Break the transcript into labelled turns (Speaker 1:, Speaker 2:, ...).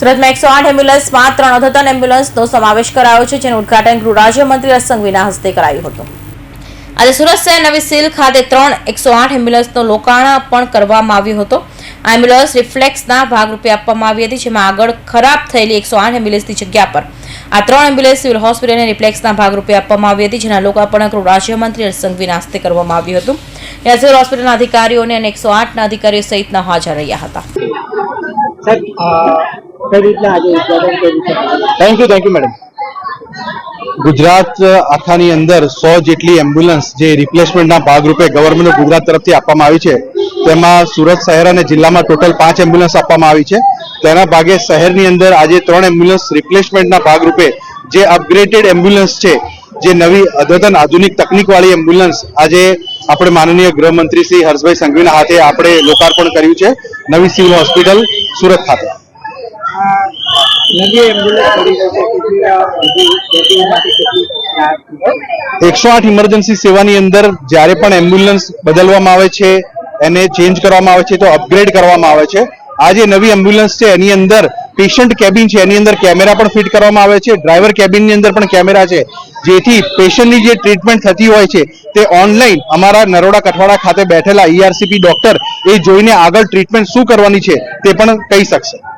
Speaker 1: સુરતમાં એકસો આઠ એમ્બ્યુલન્સમાં ત્રણ અદ્યતન એમ્બ્યુલન્સનો સમાવેશ કરાયો છે, જેનું ઉદઘાટન ગૃહ રાજ્યમંત્રી હર્ષ સંઘવીના હસ્તે કરાયું હતું. આજે સુરત શહેર નવી સીલ ખાતે ત્રણ એકસો આઠ એમ્બ્યુલન્સનો પણ કરવામાં આવ્યો હતો. આ એમ્બ્યુલન્સ રિફ્લેક્સના ભાગરૂપે આપવામાં આવી હતી, જેમાં આગળ ખરાબ થયેલી એકસો આઠ એમ્બ્યુલન્સની જગ્યા પર આ ત્રણ એમ્બ્યુલન્સ સિવિલ હોસ્પિટલ અને રિફ્લેક્સના ભાગરૂપે આપવામાં આવી હતી, જેના લોકાર્પણ ગૃહ રાજ્યમંત્રી હર્ષ સંઘવીના હસ્તે કરવામાં આવ્યું હતું. ત્યાં સિવિલ હોસ્પિટલના અધિકારીઓને અને એકસો આઠના અધિકારીઓ સહિતના હાજર રહ્યા હતા.
Speaker 2: Thank you thank you madam Gujarat આખાની અંદર સો જેટલી એમ્બ્યુલન્સ જે રિપ્લેસમેન્ટના ભાગરૂપે ગવર્મેન્ટ ગુજરાત તરફથી આપવામાં આવી છે, તેમાં સુરત શહેર અને જિલ્લામાં ટોટલ પાંચ એમ્બ્યુલન્સ આપવામાં આવી છે. તેના ભાગે શહેરની અંદર આજે ત્રણ એમ્બ્યુલન્સ રિપ્લેસમેન્ટના ભાગરૂપે જે અપગ્રેડેડ એમ્બ્યુલન્સ છે, જે નવી અદ્યતન આધુનિક તકનીકવાળી એમ્બ્યુલન્સ આજે આપણે માનનીય ગૃહમંત્રી શ્રી હર્ષભાઈ સંઘવીના હાથે આપણે લોકાર્પણ કર્યું છે, નવી સિવિલ હોસ્પિટલ સુરત ખાતે. એકસો આઠ ઇમરજન્સી સેવાની અંદર જ્યારે પણ એમ્બ્યુલન્સ બદલવામાં આવે છે, એને ચેન્જ કરવામાં આવે છે, તો અપગ્રેડ કરવામાં આવે છે. આ જે નવી એમ્બ્યુલન્સ છે, એની અંદર પેશન્ટ કેબિન છે, એની અંદર કેમેરા પણ ફિટ કરવામાં આવે છે. ડ્રાઈવર કેબિનની અંદર પણ કેમેરા છે. જેથી પેશન્ટની જે ટ્રીટમેન્ટ થતી હોય છે, તે ઓનલાઈન અમારા નરોડા કઠવાડા ખાતે બેઠેલા ઈઆરસીપી ડોક્ટર એ જોઈને આગળ ટ્રીટમેન્ટ શું કરવાની છે, તે પણ કહી શકશે.